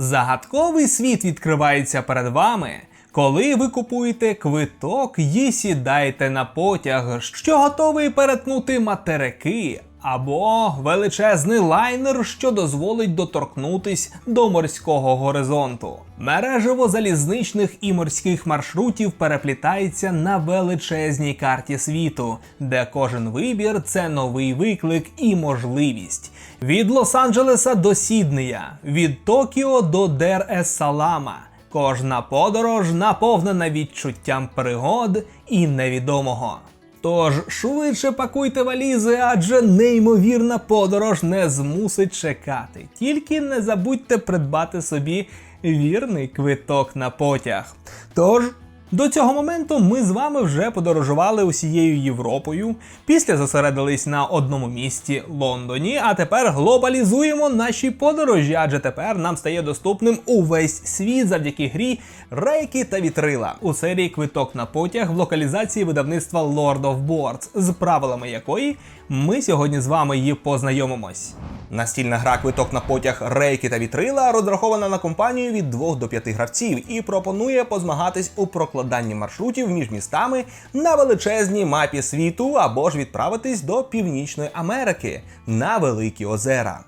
Загадковий світ відкривається перед вами, коли ви купуєте квиток і сідаєте на потяг, що готовий перетнути материки, або величезний лайнер, що дозволить доторкнутись до морського горизонту. Мережево залізничних і морських маршрутів переплітається на величезній карті світу, де кожен вибір це новий виклик і можливість. Від Лос-Анджелеса до Сіднея, від Токіо до Дер-Ес-Салама. Кожна подорож наповнена відчуттям пригод і невідомого. Тож швидше пакуйте валізи, адже неймовірна подорож не змусить чекати. Тільки не забудьте придбати собі вірний квиток на потяг. Тож. До цього моменту ми з вами вже подорожували усією Європою, після зосередились на одному місті Лондоні, а тепер глобалізуємо наші подорожі, адже тепер нам стає доступним увесь світ завдяки грі Рейки та Вітрила у серії Квиток на потяг в локалізації видавництва Lord of Boards, з правилами якої ми сьогодні з вами її познайомимось. Настільна гра квиток на потяг Рейки та Вітрила розрахована на компанію від 2 до 5 гравців і пропонує позмагатись у прокладанні маршрутів між містами на величезній мапі світу або ж відправитись до Північної Америки на Великі Озера.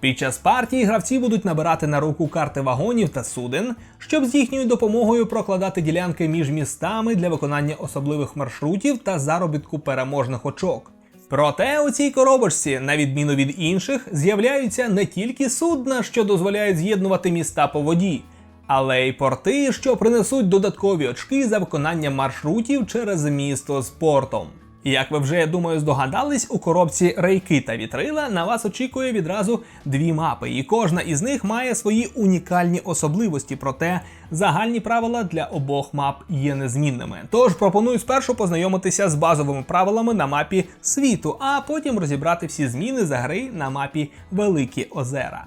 Під час партії гравці будуть набирати на руку карти вагонів та суден, щоб з їхньою допомогою прокладати ділянки між містами для виконання особливих маршрутів та заробітку переможних очок. Проте у цій коробочці, на відміну від інших, з'являються не тільки судна, що дозволяють з'єднувати міста по воді, але й порти, що принесуть додаткові очки за виконання маршрутів через місто з портом. Як ви вже я думаю здогадались, у коробці рейки та вітрила на вас очікує відразу дві мапи, і кожна із них має свої унікальні особливості. Проте загальні правила для обох мап є незмінними. Тож пропоную спершу познайомитися з базовими правилами на мапі світу, а потім розібрати всі зміни за гри на мапі Великі Озера.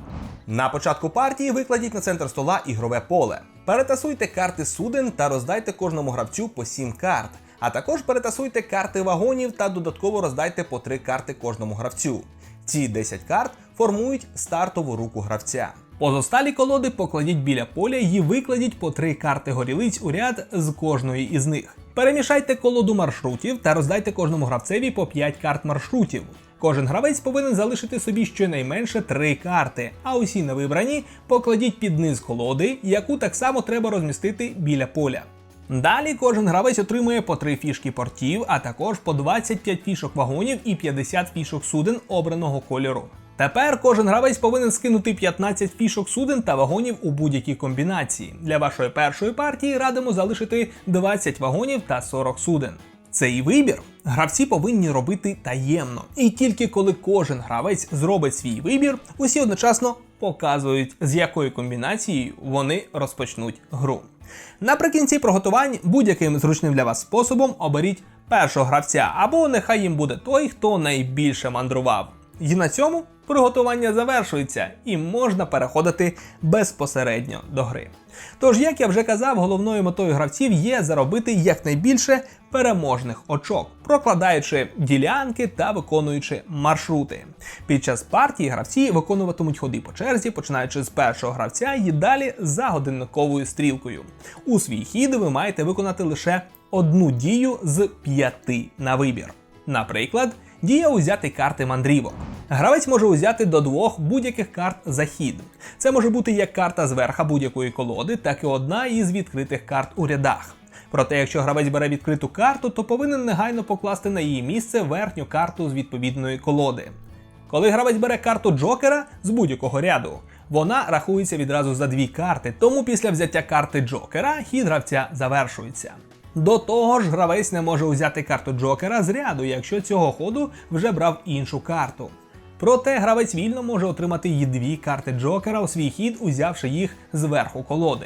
На початку партії викладіть на центр стола ігрове поле. Перетасуйте карти суден та роздайте кожному гравцю по 7 карт. А також перетасуйте карти вагонів та додатково роздайте по 3 карти кожному гравцю. Ці 10 карт формують стартову руку гравця. Позосталі колоди покладіть біля поля і викладіть по 3 карти горілиць у ряд з кожної із них. Перемішайте колоду маршрутів та роздайте кожному гравцеві по 5 карт маршрутів. Кожен гравець повинен залишити собі щонайменше 3 карти, а усі невибрані покладіть під низ колоди, яку так само треба розмістити біля поля. Далі кожен гравець отримує по 3 фішки портів, а також по 25 фішок вагонів і 50 фішок суден обраного кольору. Тепер кожен гравець повинен скинути 15 фішок суден та вагонів у будь-якій комбінації. Для вашої першої партії радимо залишити 20 вагонів та 40 суден. Цей вибір гравці повинні робити таємно. І тільки коли кожен гравець зробить свій вибір, усі одночасно показують, з якою комбінацією вони розпочнуть гру. Наприкінці приготувань будь-яким зручним для вас способом оберіть першого гравця, або нехай їм буде той, хто найбільше мандрував. І на цьому приготування завершується і можна переходити безпосередньо до гри. Тож, як я вже казав, головною метою гравців є заробити якнайбільше переможних очок, прокладаючи ділянки та виконуючи маршрути. Під час партії гравці виконуватимуть ходи по черзі, починаючи з першого гравця і далі за годинниковою стрілкою. У свій хід ви маєте виконати лише одну дію з п'яти на вибір. Наприклад, дія узяти карти мандрівок. Гравець може узяти до двох будь-яких карт за хід. Це може бути як карта зверха будь-якої колоди, так і одна із відкритих карт у рядах. Проте, якщо гравець бере відкриту карту, то повинен негайно покласти на її місце верхню карту з відповідної колоди. Коли гравець бере карту Джокера з будь-якого ряду, вона рахується відразу за дві карти, тому після взяття карти Джокера хід гравця завершується. До того ж, гравець не може узяти карту Джокера з ряду, якщо цього ходу вже брав іншу карту. Проте гравець вільно може отримати її дві карти Джокера у свій хід, узявши їх зверху колоди.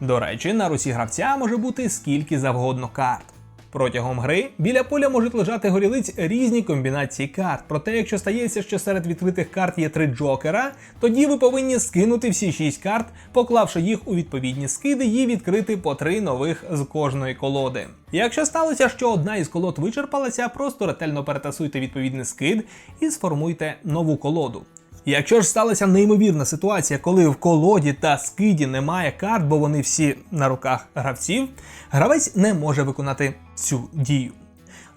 До речі, на русі гравця може бути скільки завгодно карт. Протягом гри біля поля можуть лежати горілиць різні комбінації карт. Проте, якщо стається, що серед відкритих карт є три джокера, тоді ви повинні скинути всі шість карт, поклавши їх у відповідні скиди і відкрити по три нових з кожної колоди. Якщо сталося, що одна із колод вичерпалася, просто ретельно перетасуйте відповідний скид і сформуйте нову колоду. Якщо ж сталася неймовірна ситуація, коли в колоді та скиді немає карт, бо вони всі на руках гравців, гравець не може виконати цю дію.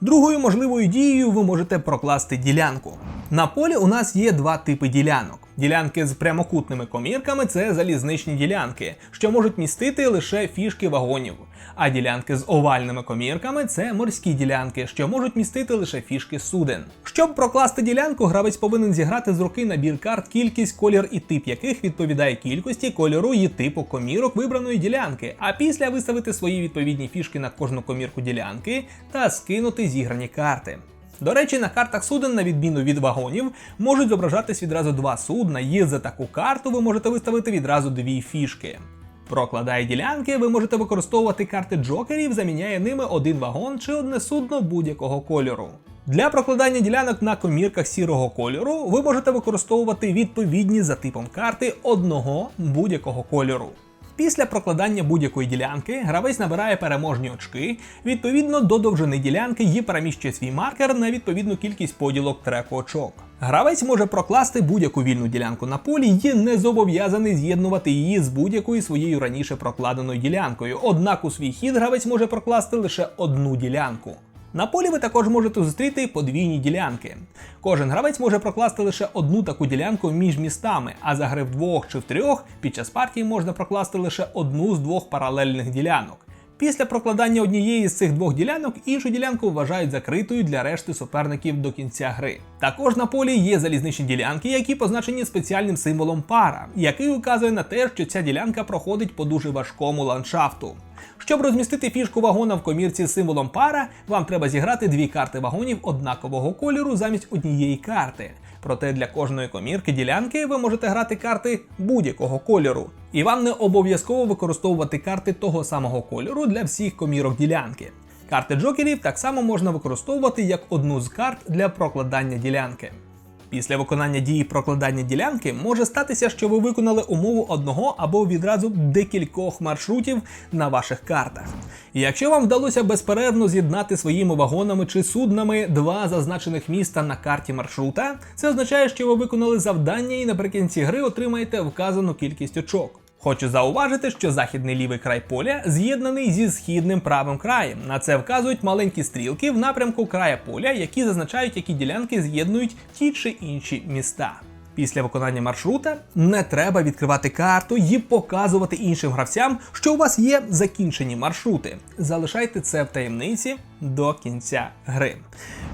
Другою можливою дією ви можете прокласти ділянку. На полі у нас є два типи ділянок. Ділянки з прямокутними комірками це залізничні ділянки, що можуть містити лише фішки вагонів. А ділянки з овальними комірками це морські ділянки, що можуть містити лише фішки суден. Щоб прокласти ділянку, гравець повинен зіграти з руки набір карт, кількість, колір і тип яких відповідає кількості, кольору і типу комірок вибраної ділянки, а після виставити свої відповідні фішки на кожну комірку ділянки та скинути зіграні карти. До речі, на картах суден, на відміну від вагонів, можуть зображатись відразу два судна, і за таку карту ви можете виставити відразу дві фішки. Прокладає ділянки, ви можете використовувати карти джокерів, заміняє ними один вагон чи одне судно будь-якого кольору. Для прокладання ділянок на комірках сірого кольору ви можете використовувати відповідні за типом карти одного будь-якого кольору. Після прокладання будь-якої ділянки гравець набирає переможні очки відповідно до довжини ділянки і переміщує свій маркер на відповідну кількість поділок треку очок. Гравець може прокласти будь-яку вільну ділянку на полі і не зобов'язаний з'єднувати її з будь-якою своєю раніше прокладеною ділянкою. Однак у свій хід гравець може прокласти лише одну ділянку. На полі ви також можете зустріти подвійні ділянки. Кожен гравець може прокласти лише одну таку ділянку між містами, а за гри в двох чи в трьох під час партії можна прокласти лише одну з двох паралельних ділянок. Після прокладання однієї з цих двох ділянок іншу ділянку вважають закритою для решти суперників до кінця гри. Також на полі є залізничні ділянки, які позначені спеціальним символом пара, який указує на те, що ця ділянка проходить по дуже важкому ландшафту. Щоб розмістити фішку вагона в комірці з символом пара, вам треба зіграти дві карти вагонів однакового кольору замість однієї карти. Проте для кожної комірки ділянки ви можете грати карти будь-якого кольору. І вам не обов'язково використовувати карти того самого кольору для всіх комірок ділянки. Карти джокерів так само можна використовувати як одну з карт для прокладання ділянки. Після виконання дії прокладання ділянки може статися, що ви виконали умову одного або відразу декількох маршрутів на ваших картах. Якщо вам вдалося безперервно з'єднати своїми вагонами чи суднами два зазначених міста на карті маршрута, це означає, що ви виконали завдання і наприкінці гри отримаєте вказану кількість очок. Хочу зауважити, що західний лівий край поля з'єднаний зі східним правим краєм. На це вказують маленькі стрілки в напрямку края поля, які зазначають, які ділянки з'єднують ті чи інші міста. Після виконання маршрута не треба відкривати карту і показувати іншим гравцям, що у вас є закінчені маршрути. Залишайте це в таємниці до кінця гри.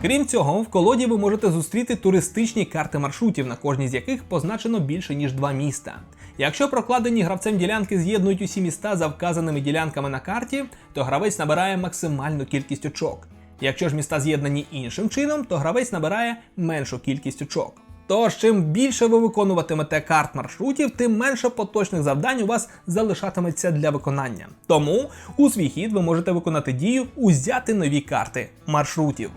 Крім цього, в колоді ви можете зустріти туристичні карти маршрутів, на кожній з яких позначено більше ніж два міста. Якщо прокладені гравцем ділянки з'єднують усі міста за вказаними ділянками на карті, то гравець набирає максимальну кількість очок. Якщо ж міста з'єднані іншим чином, то гравець набирає меншу кількість очок. Тож, чим більше ви виконуватимете карт маршрутів, тим менше поточних завдань у вас залишатиметься для виконання. Тому у свій хід ви можете виконати дію узяти нові карти маршрутів.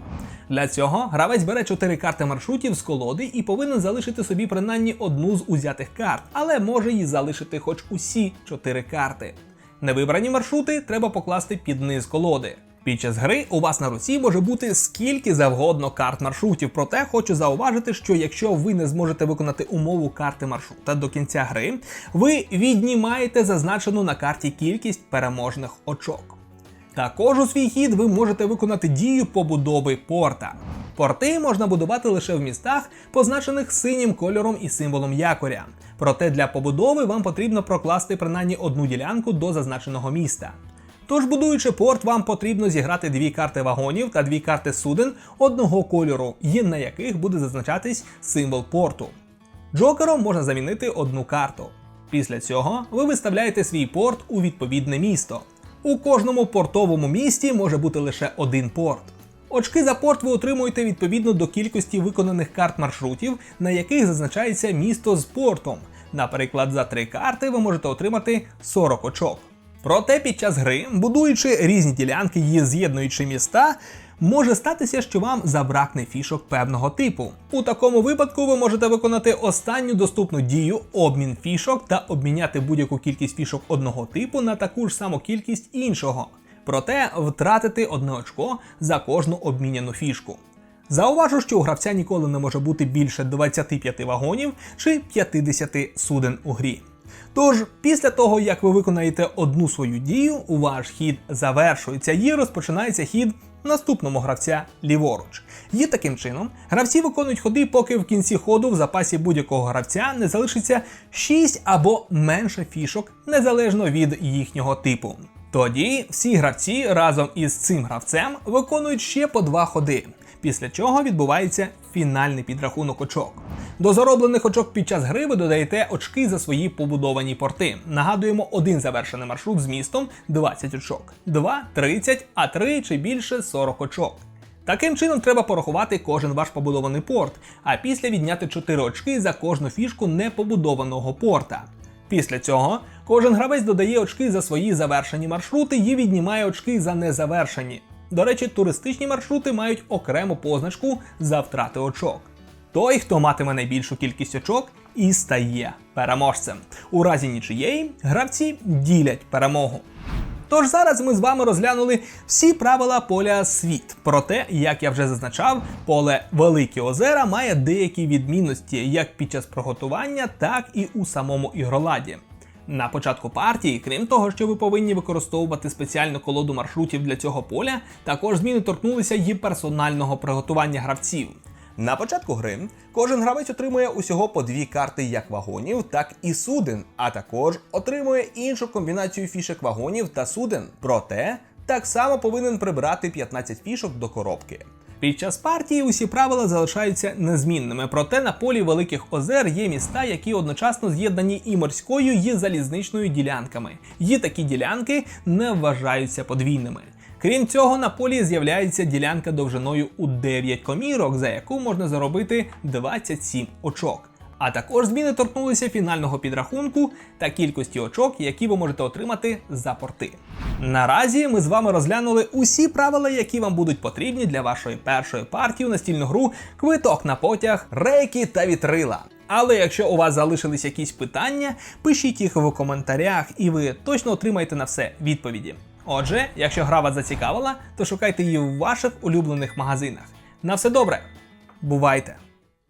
Для цього гравець бере 4 карти маршрутів з колоди і повинен залишити собі принаймні одну з узятих карт, але може її залишити хоч усі 4 карти. Невибрані маршрути треба покласти під низ колоди. Під час гри у вас на руці може бути скільки завгодно карт маршрутів. Проте хочу зауважити, що якщо ви не зможете виконати умову карти маршрута до кінця гри, ви віднімаєте зазначену на карті кількість переможних очок. Також у свій хід ви можете виконати дію побудови порта. Порти можна будувати лише в містах, позначених синім кольором і символом якоря. Проте для побудови вам потрібно прокласти принаймні одну ділянку до зазначеного міста. Тож, будуючи порт, вам потрібно зіграти дві карти вагонів та дві карти суден одного кольору, і на яких буде зазначатись символ порту. Джокером можна замінити одну карту. Після цього ви виставляєте свій порт у відповідне місто. У кожному портовому місті може бути лише один порт. Очки за порт ви отримуєте відповідно до кількості виконаних карт маршрутів, на яких зазначається місто з портом. Наприклад, за три карти ви можете отримати 40 очок. Проте під час гри, будуючи різні ділянки і з'єднуючи міста, може статися, що вам забракне фішок певного типу. У такому випадку ви можете виконати останню доступну дію обмін фішок та обміняти будь-яку кількість фішок одного типу на таку ж саму кількість іншого. Проте втратити одне очко за кожну обміняну фішку. Зауважу, що у гравця ніколи не може бути більше 25 вагонів чи 50 суден у грі. Тож, після того, як ви виконаєте одну свою дію, ваш хід завершується і розпочинається хід наступного гравця ліворуч. І таким чином гравці виконують ходи, поки в кінці ходу в запасі будь-якого гравця не залишиться 6 або менше фішок, незалежно від їхнього типу. Тоді всі гравці разом із цим гравцем виконують ще по два ходи, після чого відбувається фінальний підрахунок очок. До зароблених очок під час гри ви додаєте очки за свої побудовані порти. Нагадуємо, один завершений маршрут з містом 20 очок, 2 – 30, а 3 чи більше 40 очок. Таким чином треба порахувати кожен ваш побудований порт, а після відняти 4 очки за кожну фішку непобудованого порта. Після цього кожен гравець додає очки за свої завершені маршрути і віднімає очки за незавершені. До речі, туристичні маршрути мають окрему позначку за втрати очок. Той, хто матиме найбільшу кількість очок, і стає переможцем. У разі нічиєї гравці ділять перемогу. Тож зараз ми з вами розглянули всі правила поля світ. Проте, як я вже зазначав, поле Великі Озера має деякі відмінності як під час приготування, так і у самому ігроладі. На початку партії, крім того, що ви повинні використовувати спеціальну колоду маршрутів для цього поля, також зміни торкнулися й персонального приготування гравців. На початку гри кожен гравець отримує усього по дві карти як вагонів, так і суден, а також отримує іншу комбінацію фішек вагонів та суден. Проте так само повинен прибрати 15 фішок до коробки. Під час партії усі правила залишаються незмінними, проте на полі Великих Озер є міста, які одночасно з'єднані і морською, і залізничною ділянками. Її такі ділянки не вважаються подвійними. Крім цього, на полі з'являється ділянка довжиною у 9 комірок, за яку можна заробити 27 очок. А також зміни торкнулися фінального підрахунку та кількості очок, які ви можете отримати за порти. Наразі ми з вами розглянули усі правила, які вам будуть потрібні для вашої першої партії у настільну гру квиток на потяг, рейки та вітрила. Але якщо у вас залишились якісь питання, пишіть їх в коментарях, і ви точно отримаєте на все відповіді. Отже, якщо гра вас зацікавила, то шукайте її в ваших улюблених магазинах. На все добре, бувайте!